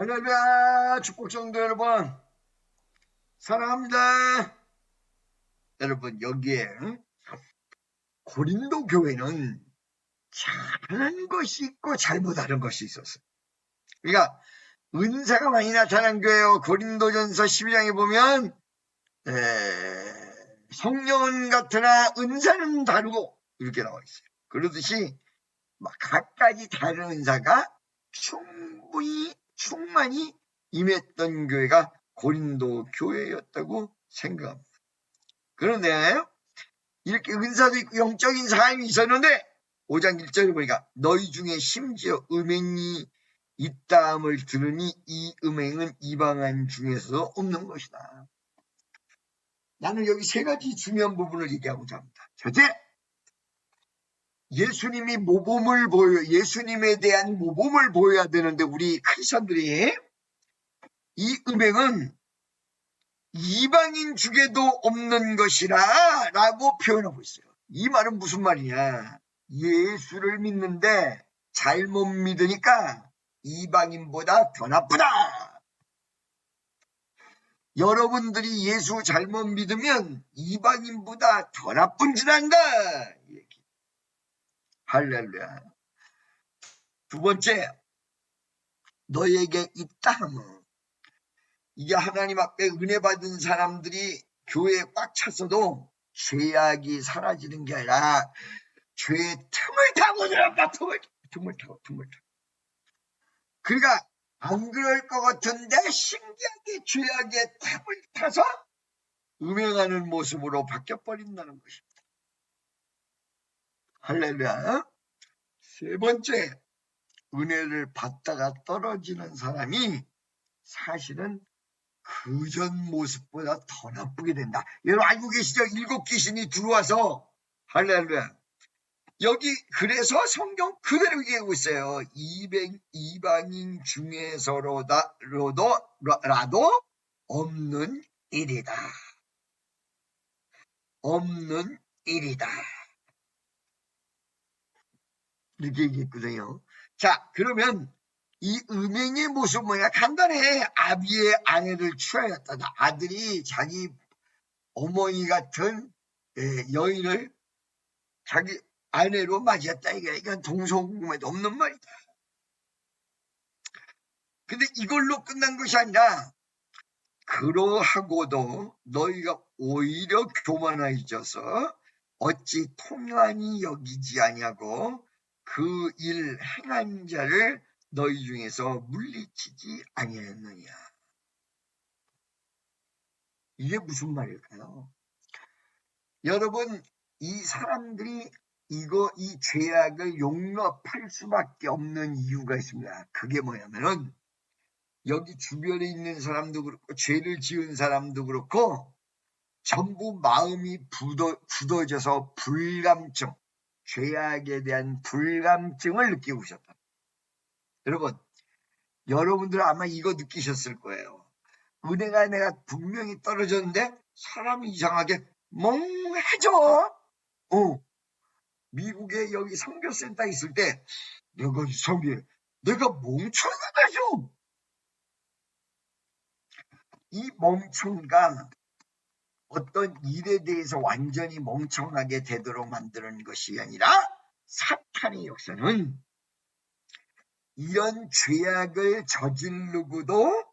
할렐루야! 축복 성도 여러분! 사랑합니다! 여러분 여기에 응? 고린도 교회는 잘하는 것이 있고 잘못하는 것이 있었어요. 그러니까 은사가 많이 나타난 교회요. 고린도전서 12장에 보면 에, 성령은 같으나 은사는 다르고 이렇게 나와 있어요. 그러듯이 막 각가지 다른 은사가 충분히 충만히 임했던 교회가 고린도 교회였다고 생각합니다. 그런데 이렇게 은사도 있고 영적인 삶이 있었는데 5장 1절에 보니까 너희 중에 심지어 음행이 있다함을 들으니 이 음행은 이방한 중에서 없는 것이다. 나는 여기 세 가지 중요한 부분을 얘기하고자 합니다. 첫째, 예수님이 모범을 보여, 예수님에 대한 모범을 보여야 되는데, 우리 크리스천들이 이 음행은 이방인 중에도 없는 것이라 라고 표현하고 있어요. 이 말은 무슨 말이냐. 예수를 믿는데 잘못 믿으니까 이방인보다 더 나쁘다. 여러분들이 예수 잘못 믿으면 이방인보다 더 나쁜 짓 한다. 할렐루야. 두 번째, 너에게 있다 하면 이게 하나님 앞에 은혜 받은 사람들이 교회에 꽉 찼어도 죄악이 사라지는 게 아니라 죄의 틈을 타고 들어간다. 틈을, 틈을 타고, 틈을 타고. 그러니까 안 그럴 것 같은데 신기하게 죄악의 틈을 타서 음행하는 모습으로 바뀌어버린다는 것입니다. 할렐루야. 세 번째, 은혜를 받다가 떨어지는 사람이 사실은 그전 모습보다 더 나쁘게 된다. 여러분 알고 계시죠? 일곱 귀신이 들어와서 할렐루야. 여기 그래서 성경 그대로 얘기하고 있어요. 이백, 이방인 중에서로도 라도 없는 일이다. 없는 일이다. 이렇게 얘기했거든요. 자, 그러면 이 음행의 모습 뭐냐? 간단해. 아비의 아내를 취하였다. 아들이 자기 어머니 같은 예, 여인을 자기 아내로 맞이했다. 이게 이건 동성궁에도 없는 말이다. 근데 이걸로 끝난 것이 아니라 그러하고도 너희가 오히려 교만해져서 어찌 통한이 여기지 아니하고 그 일 행한 자를 너희 중에서 물리치지 아니하였느냐. 이게 무슨 말일까요? 여러분, 이 사람들이 이거, 이 죄악을 용납할 수밖에 없는 이유가 있습니다. 그게 뭐냐면은, 여기 주변에 있는 사람도 그렇고, 죄를 지은 사람도 그렇고, 전부 마음이 굳어, 굳어져서 불감증, 죄악에 대한 불감증을 느끼고 있었다. 여러분, 여러분들 아마 이거 느끼셨을 거예요. 은혜가 내가 분명히 떨어졌는데 사람이 이상하게 멍해져. 어. 미국에 여기 선교센터 있을 때 내가 이상해. 내가 멍청하다죠. 이 멍청감 어떤 일에 대해서 완전히 멍청하게 되도록 만드는 것이 아니라 사탄의 역사는 이런 죄악을 저지르고도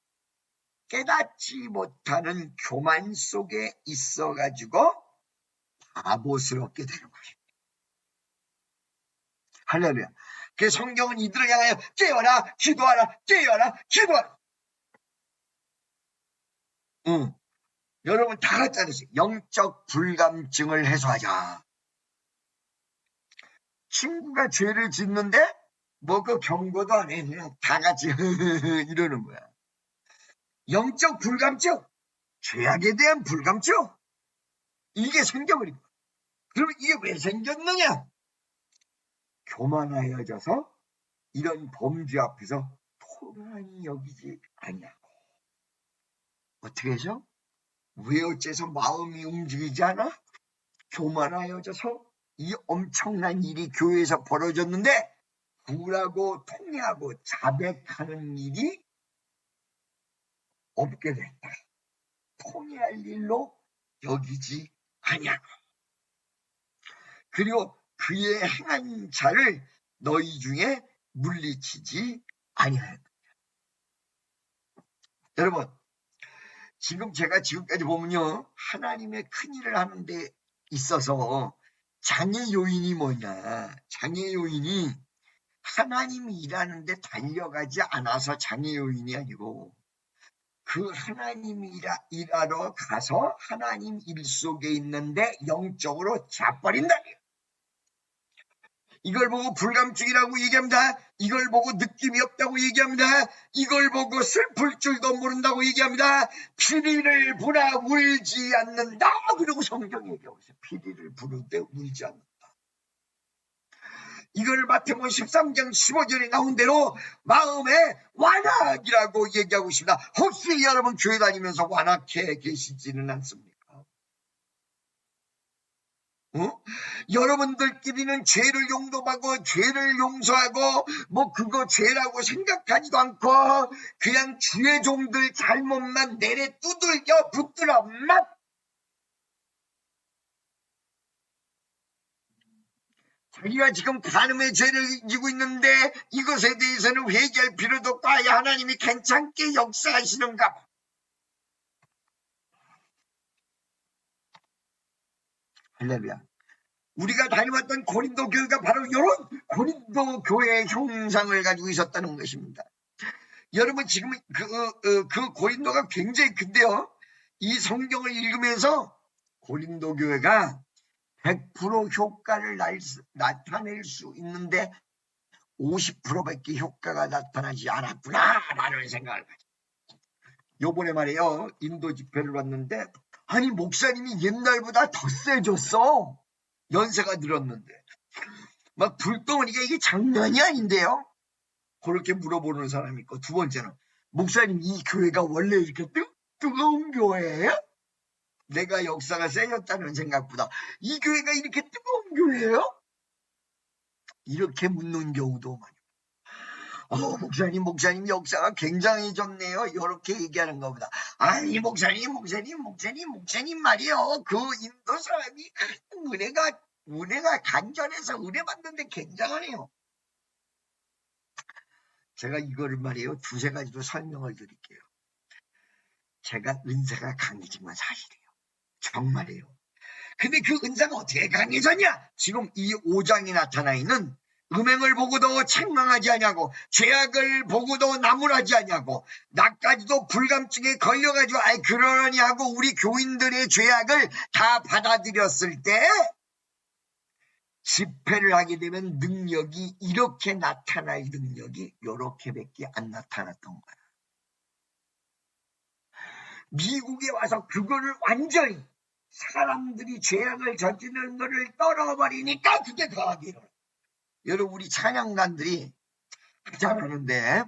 깨닫지 못하는 교만 속에 있어 가지고 바보스럽게 되는 것입니다. 할렐루야. 그 성경은 이들을 향하여 깨어라, 기도하라, 깨어라, 기도하라. 응. 여러분 다 같이 하세요. 영적 불감증을 해소하자. 친구가 죄를 짓는데 뭐 그 경고도 안 해. 그냥 다 같이 이러는 거야. 영적 불감증, 죄악에 대한 불감증. 이게 생겨버린 거야. 그러면 이게 왜 생겼느냐? 교만하여져서 이런 범죄 앞에서 토란히 여기지 아니하고 어떻게 해서? 왜 어째서 마음이 움직이지 않아? 교만하여져서 이 엄청난 일이 교회에서 벌어졌는데 굴하고 통해하고 자백하는 일이 없게 됐다. 통해할 일로 여기지 아니하고 그리고 그의 행한 자를 너희 중에 물리치지 아니하였다. 여러분 지금 제가 지금까지 보면요 하나님의 큰 일을 하는 데 있어서 장애 요인이 뭐냐 장애 요인이 하나님이 일하는데 달려가지 않아서 장애 요인이 아니고 그 하나님이 일하, 일하러 가서 하나님 일 속에 있는데 영적으로 자버린다. 이걸 보고 불감증이라고 얘기합니다. 이걸 보고 느낌이 없다고 얘기합니다. 이걸 보고 슬플 줄도 모른다고 얘기합니다. 피리를 부나 울지 않는다. 그리고 성경이 얘기하고 있어요. 피리를 부는데 울지 않는다. 이걸 마태복음 13장 15절에 나온 대로 마음에 완악이라고 얘기하고 있습니다. 혹시 여러분 교회 다니면서 완악해 계시지는 않습니까? 어? 여러분들끼리는 죄를 용납하고 죄를 용서하고 뭐 그거 죄라고 생각하지도 않고 그냥 주의 종들 잘못만 내래 두들겨 붙들어만 자기가 지금 간음의 죄를 지고 있는데 이것에 대해서는 회개할 필요도 없고 아예 하나님이 괜찮게 역사하시는가 봐. 할렐루야. 우리가 다녀왔던 고린도 교회가 바로 이런 고린도 교회의 형상을 가지고 있었다는 것입니다. 여러분 지금 그, 어, 그 고린도가 굉장히 큰데요. 이 성경을 읽으면서 고린도 교회가 100% 효과를 나타낼 수 있는데 50%밖에 효과가 나타나지 않았구나라는 생각을 가지고 요번에 말이에요. 인도 집회를 왔는데 아니 목사님이 옛날보다 더 세졌어. 연세가 늘었는데 막 불덩어리가 이게 장난이 아닌데요. 그렇게 물어보는 사람이 있고 두 번째는 목사님 이 교회가 원래 이렇게 뜨, 뜨거운 교회예요? 내가 역사가 세졌다는 생각보다 이 교회가 이렇게 뜨거운 교회예요? 이렇게 묻는 경우도 많아요. 어, 목사님, 목사님 역사가 굉장해졌네요. 이렇게 얘기하는 것보다. 아니, 목사님, 목사님, 목사님, 목사님 말이요. 그 인도 사람이 은혜가, 은혜가 간절해서 은혜 받는데 굉장하네요. 제가 이거를 말이에요. 두세 가지로 설명을 드릴게요. 제가 은사가 강해진 건 사실이에요. 정말이에요. 근데 그 은사가 어떻게 강해졌냐? 지금 이 5장이 나타나 있는 음행을 보고도 책망하지 아니하고 죄악을 보고도 나무라지 아니하고 나까지도 불감증에 걸려가지고 아이 그러니 하고 우리 교인들의 죄악을 다 받아들였을 때 집회를 하게 되면 능력이 이렇게 나타날 능력이 이렇게밖에 안 나타났던 거야. 미국에 와서 그거를 완전히 사람들이 죄악을 저지르는 거를 떨어버리니까 그게 일어나. 여러분 우리 찬양단들이 잘하는데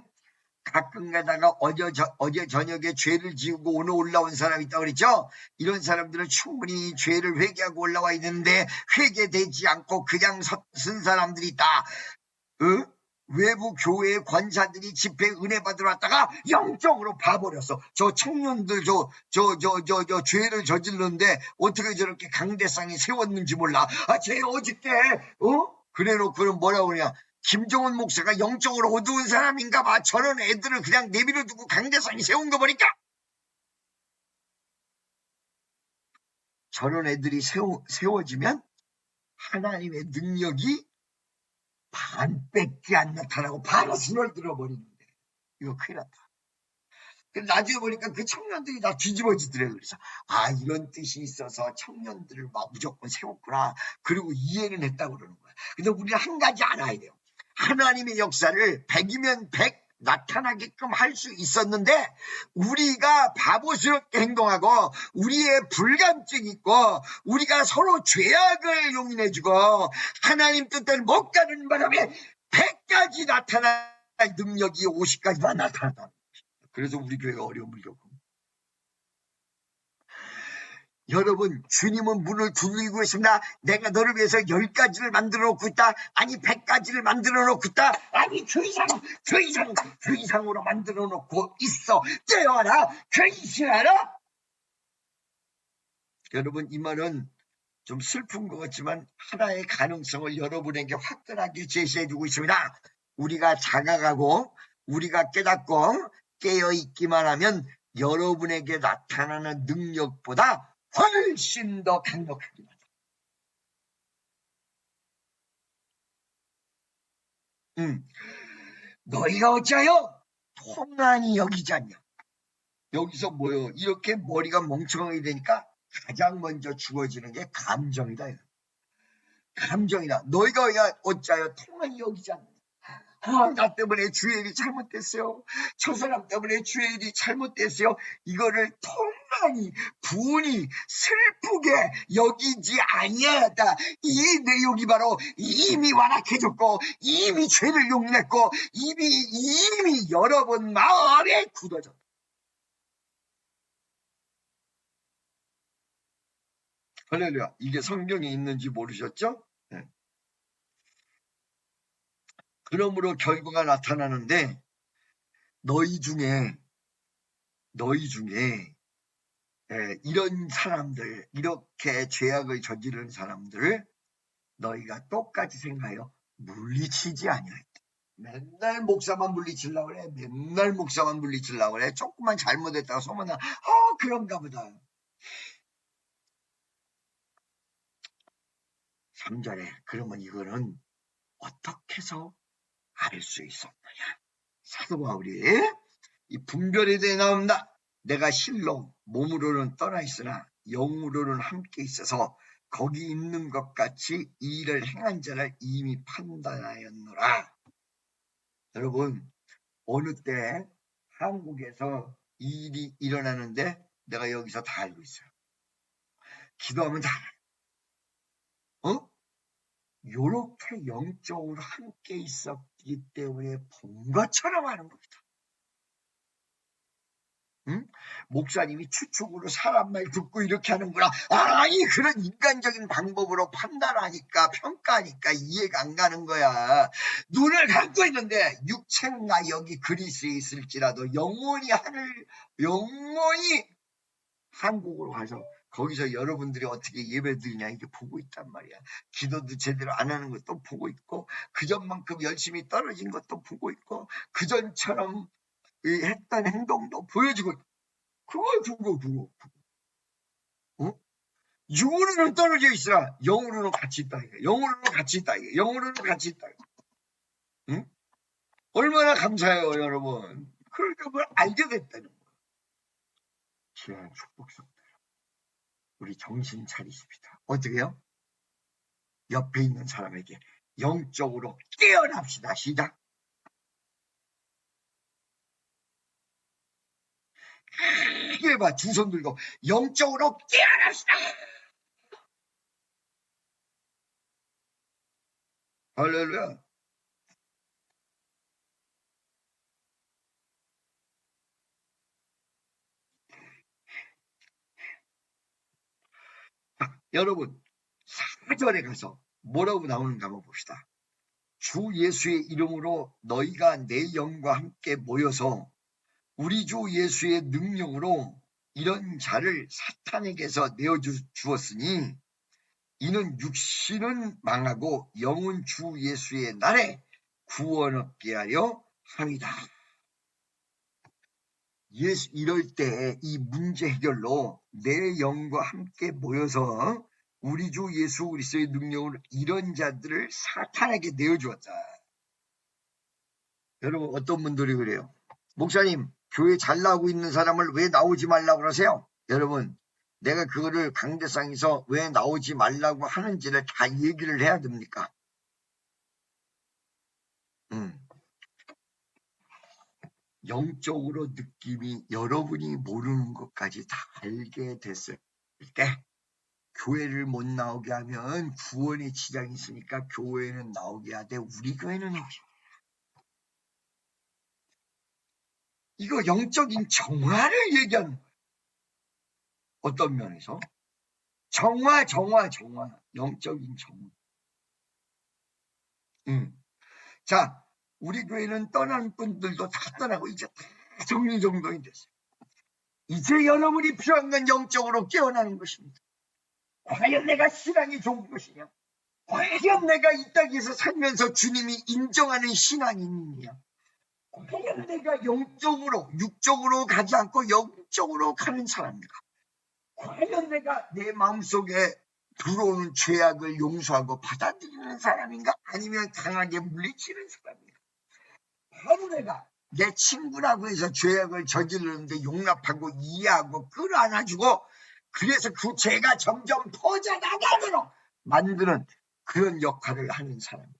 가끔 가다가 어제, 저, 어제 저녁에 죄를 지우고 오늘 올라온 사람이 있다고 그랬죠? 이런 사람들은 충분히 죄를 회개하고 올라와 있는데 회개되지 않고 그냥 서- 쓴 사람들이 있다. 어? 외부 교회 권사들이 집회 은혜 받으러 왔다가 영적으로 봐버렸어. 저 청년들 저 저 저 저 저 죄를 저질렀는데 어떻게 저렇게 강대상이 세웠는지 몰라. 아, 쟤 어저께 어? 그래 놓고는 뭐라고 그러냐. 김종훈 목사가 영적으로 어두운 사람인가 봐. 저런 애들을 그냥 내비려 두고 강대상이 세운 거 보니까. 저런 애들이 세워, 세워지면 하나님의 능력이 반밖에 안 나타나고 바로 신을 들어버리는데 이거 큰일 났다. 그 나중에 보니까 그 청년들이 다 뒤집어지더래요. 그래서 아 이런 뜻이 있어서 청년들을 막 무조건 세웠구나. 그리고 이해는 했다고 그러는 거야. 근데 우리는 한 가지 알아야 돼요. 하나님의 역사를 100이면 100 나타나게끔 할 수 있었는데 우리가 바보스럽게 행동하고 우리의 불감증이 있고 우리가 서로 죄악을 용인해주고 하나님 뜻대로 못 가는 바람에 100까지 나타날 능력이 50까지만 나타났다. 그래서 우리 교회가 어려움을 겪고 여러분, 주님은 문을 두들기고 있습니다. 내가 너를 위해서 열 가지를 만들어 놓고 있다. 아니, 백 가지를 만들어 놓고 있다. 아니, 그 이상, 그 이상, 그 이상으로 만들어 놓고 있어. 깨어라! 결심하라! 여러분, 이 말은 좀 슬픈 것 같지만 하나의 가능성을 여러분에게 화끈하게 제시해 주고 있습니다. 우리가 자각하고, 우리가 깨닫고, 깨어 있기만 하면 여러분에게 나타나는 능력보다 훨씬 더 강력합니다. 음, 너희가 어찌하여 통안이 여기지 않냐? 여기서 뭐요? 이렇게 머리가 멍청하게 되니까 가장 먼저 주어지는 게 감정이다. 감정이다. 너희가 어찌하여 통안이 여기지 않냐? 아, 나 때문에 주의 일이 잘못됐어요. 저 사람 때문에 주의 일이 잘못됐어요. 이거를 통만히 분이 슬프게 여기지 아니하다. 이 내용이 바로 이미 완악해졌고 이미 죄를 용납했고 이미 이미 여러 번 마음에 굳어졌다. 할렐루야. 이게 성경에 있는지 모르셨죠? 그러므로 결과가 나타나는데 너희 중에 너희 중에 예, 이런 사람들 이렇게 죄악을 저지르는 사람들을 너희가 똑같이 생각하여 물리치지 아니하였다. 맨날 목사만 물리치려고 그래. 맨날 목사만 물리치려고 그래. 조금만 잘못했다가 소문나. 어 그런가 보다. 3절에 그러면 이거는 어떻게 해서 알 수 있었느냐. 사도 바울이 이 분별에 대해 나옵니다. 내가 실로 몸으로는 떠나 있으나 영으로는 함께 있어서 거기 있는 것 같이 이 일을 행한 자를 이미 판단하였노라. 여러분 어느 때 한국에서 이 일이 일어나는데 내가 여기서 다 알고 있어요. 기도하면 다 알아요. 어? 요렇게 영적으로 함께 있었기 때문에 본 것처럼 하는 겁니다. 응? 목사님이 추측으로 사람 말 듣고 이렇게 하는구나. 아니 그런 인간적인 방법으로 판단하니까 평가하니까 이해가 안 가는 거야. 눈을 감고 있는데 육체가 여기 그리스에 있을지라도 영원히 하늘 영원히 한국으로 가서 거기서 여러분들이 어떻게 예배 드리냐 이게 보고 있단 말이야. 기도도 제대로 안 하는 것도 보고 있고 그전만큼 열심히 떨어진 것도 보고 있고 그전처럼 했던 행동도 보여주고 그거 그거 그거 어? 육으로는 떨어져 있으라 영으로는 같이 있다 이게 영으로는 같이 있다 이게 영으로는 같이 있다 응? 얼마나 감사해요 여러분. 그러니까 그걸 알게 됐다는 거야. 귀한 축복성 우리 정신 차리십시다. 어떻게요? 옆에 있는 사람에게 영적으로 깨어납시다. 시작. 크게 봐. 두 손 들고 영적으로 깨어납시다. 할렐루야. 여러분 사절에 가서 뭐라고 나오는가 한번 봅시다. 주 예수의 이름으로 너희가 내 영과 함께 모여서 우리 주 예수의 능력으로 이런 자를 사탄에게서 내어주었으니 이는 육신은 망하고 영은 주 예수의 날에 구원 얻게 하려 함이다. 예수 이럴 때 이 문제 해결로 내 영과 함께 모여서 우리 주 예수 그리스도의 능력으로 이런 자들을 사탄에게 내어주었다. 여러분 어떤 분들이 그래요? 목사님 교회 잘 나오고 있는 사람을 왜 나오지 말라고 그러세요? 여러분 내가 그거를 강대상에서 왜 나오지 말라고 하는지를 다 얘기를 해야 됩니까? 음. 영적으로 느낌이 여러분이 모르는 것까지 다 알게 됐을 때 교회를 못 나오게 하면 구원의 지장이 있으니까 교회는 나오게 하되 우리 교회는 나오게 이거 영적인 정화를 얘기하는 거예요. 어떤 면에서 정화, 정화, 정화. 영적인 정화. 음. 자, 우리 교회는 떠난 분들도 다 떠나고 이제 다 정리정돈이 됐어요. 이제 여러분이 필요한 건 영적으로 깨어나는 것입니다. 과연 내가 신앙이 좋은 것이냐? 과연 내가 이 땅에서 살면서 주님이 인정하는 신앙이냐? 과연 내가 영적으로, 육적으로 가지 않고 영적으로 가는 사람인가? 과연 내가 내 마음속에 들어오는 죄악을 용서하고 받아들이는 사람인가? 아니면 강하게 물리치는 사람인가? 바로 내가 내 친구라고 해서 죄악을 저지르는데 용납하고 이해하고 끌어안아주고 그래서 그 죄가 점점 퍼져나가도록 만드는 그런 역할을 하는 사람입니다.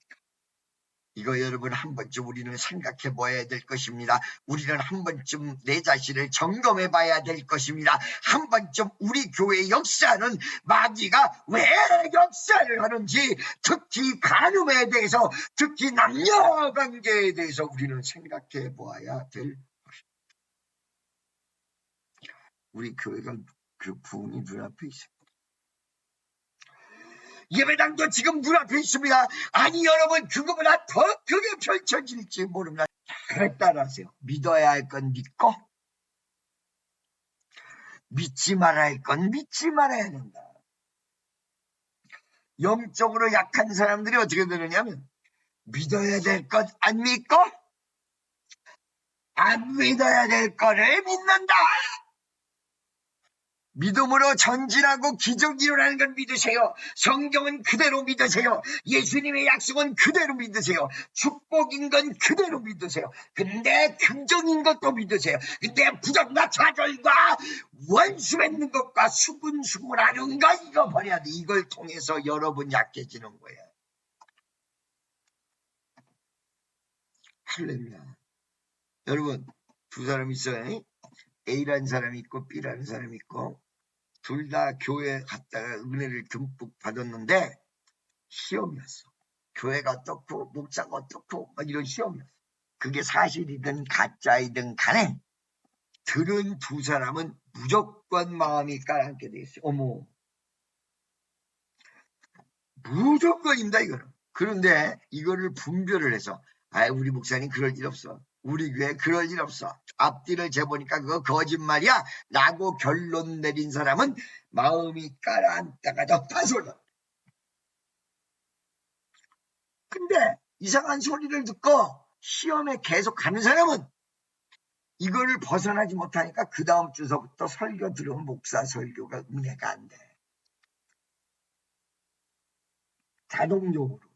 이거 여러분 한 번쯤 우리는 생각해 봐야 될 것입니다. 우리는 한 번쯤 내 자신을 점검해 봐야 될 것입니다. 한 번쯤 우리 교회 역사는 마귀가 왜 역사를 하는지 특히 간음에 대해서 특히 남녀 관계에 대해서 우리는 생각해 보아야 될 것입니다. 우리 교회가 그 부흥이 눈앞에 있습니다. 예배당도 지금 눈앞에 있습니다. 아니 여러분 그거보다 더 크게 펼쳐질지 모릅니다. 잘 따라하세요. 믿어야 할 건 믿고 믿지 말아야 할 건 믿지 말아야 된다. 영적으로 약한 사람들이 어떻게 되느냐면 믿어야 될 것 안 믿고 안 믿어야 될 거를 믿는다. 믿음으로 전진하고 기적이 일어나는 걸 믿으세요. 성경은 그대로 믿으세요. 예수님의 약속은 그대로 믿으세요. 축복인 건 그대로 믿으세요. 근데 긍정인 것도 믿으세요. 근데 부정과 좌절과 원수 맺는 것과 수근수근하는 거 이거 버려야 돼. 이걸 통해서 여러분 약해지는 거예요. 할렐루야. 여러분 두 사람 있어요. A라는 사람이 있고 B라는 사람이 있고 둘 다 교회 갔다가 은혜를 듬뿍 받았는데 시험이었어. 교회가 어떻고 목사가 어떻고 막 이런 시험이었어. 그게 사실이든 가짜이든 간에 들은 두 사람은 무조건 마음이 가라앉게 돼 있어요. 어머. 무조건입니다, 이거는. 그런데 이거를 분별을 해서, 아, 우리 목사님 그럴 일 없어. 우리 교회 그럴 일 없어. 앞뒤를 재보니까 그거 거짓말이야. 라고 결론 내린 사람은 마음이 더 파솔러. 근데 이상한 소리를 듣고 시험에 계속 가는 사람은 이거를 벗어나지 못하니까 그 다음 주서부터 설교 들으면 목사 설교가 은혜가 안 돼. 자동적으로.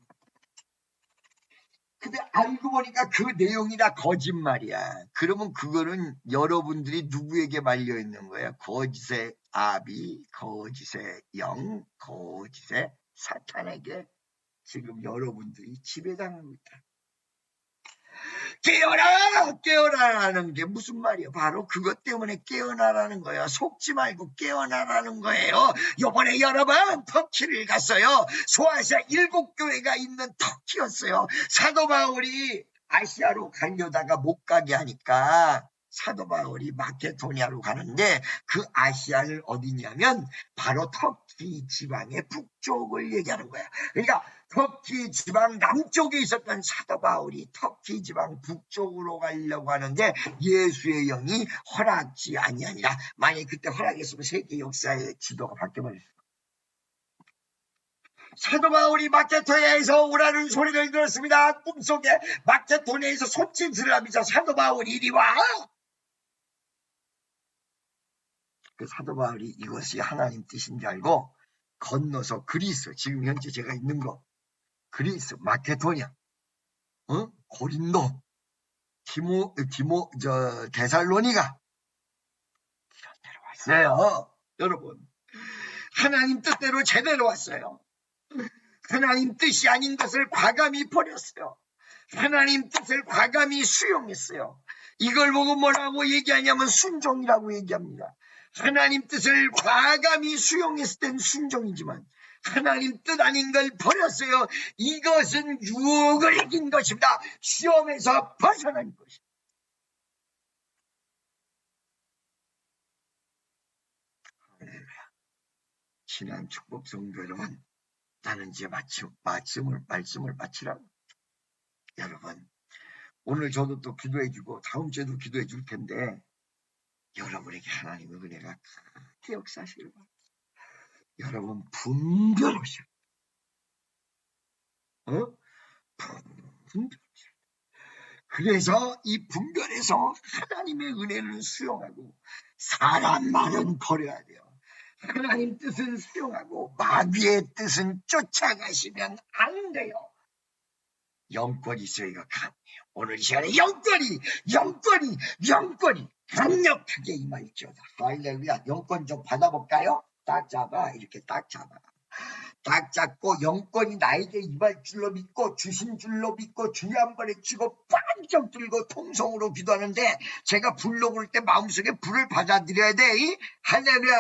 근데 알고 보니까 그 내용이 다 거짓말이야. 그러면 그거는 여러분들이 누구에게 말려 있는 거야? 거짓의 아비, 거짓의 영, 거짓의 사탄에게 지금 여러분들이 지배당하고 있다. 깨어나! 깨어나라는 게 무슨 말이야? 바로 그것 때문에 깨어나라는 거야. 속지 말고 깨어나라는 거예요. 요번에 여러분 터키를 갔어요. 소아시아 일곱 교회가 있는 터키였어요. 사도 바울이 아시아로 가려다가 못 가게 하니까 사도 바울이 마케도니아로 가는데 그 아시아를 어디냐면 바로 터키 지방의 북쪽을 얘기하는 거야. 그러니까 터키 지방 남쪽에 있었던 사도 바울이 터키 지방 북쪽으로 가려고 하는데 예수의 영이 허락지 아니하니라. 만약 그때 허락했으면 세계 역사의 지도가 바뀌어 버렸어. 사도 바울이 마케도니아에서 오라는 소리를 들었습니다. 꿈속에 마케도니아에서 손짓을 하면서 사도 바울이 이리 와. 그 사도 바울이 이것이 하나님 뜻인 줄 알고 건너서 그리스 지금 현재 제가 있는 거 그리스 마케도니아 어? 고린도 디모 디모 저 데살로니가 이런 데로 왔어요. 여러분 하나님 뜻대로 제대로 왔어요. 하나님 뜻이 아닌 것을 과감히 버렸어요. 하나님 뜻을 과감히 수용했어요. 이걸 보고 뭐라고 얘기하냐면 순종이라고 얘기합니다. 하나님 뜻을 과감히 수용했을 땐 순종이지만 하나님 뜻 아닌 걸 버렸어요. 이것은 유혹을 이긴 것입니다. 시험에서 벗어난 것입니다. 친한 축복 성도 여러분, 나는 이제 마침, 말씀을, 말씀을 마치라고. 여러분, 오늘 저도 또 기도해주고, 다음 주에도 기도해 줄 텐데, 여러분에게 하나님의 은혜가 크게 역사하시길 바랍니다. 여러분, 분별하셔. 어? 분별. 그래서 이 분별에서 하나님의 은혜를 수용하고, 사람 말은 버려야 돼요. 하나님 뜻은 수용하고 마귀의 뜻은 쫓아가시면 안 돼요. 영권이 저희가 강해요. 오늘 이 시간에 영권이, 영권이, 영권이 강력하게 임할지어다. 할렐루야. 영권 좀 받아볼까요? 딱 잡아. 이렇게 딱 잡아. 딱 잡고 영권이 나에게 임할 줄로 믿고 주신 줄로 믿고 주여 한 번에 치고 반짝 들고 통성으로 기도하는데 제가 불러 부를 때 마음속에 불을 받아들여야 돼. 이? 할렐루야.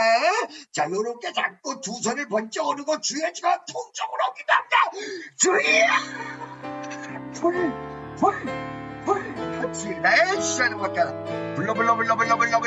자, 요렇게 잡고 두 손을 번쩍 오르고 주여 지가 통성으로 기도합니다. 주여! 불! 불! 불! 같이 내 시간을 받게 불러 불러 불러 불러 불러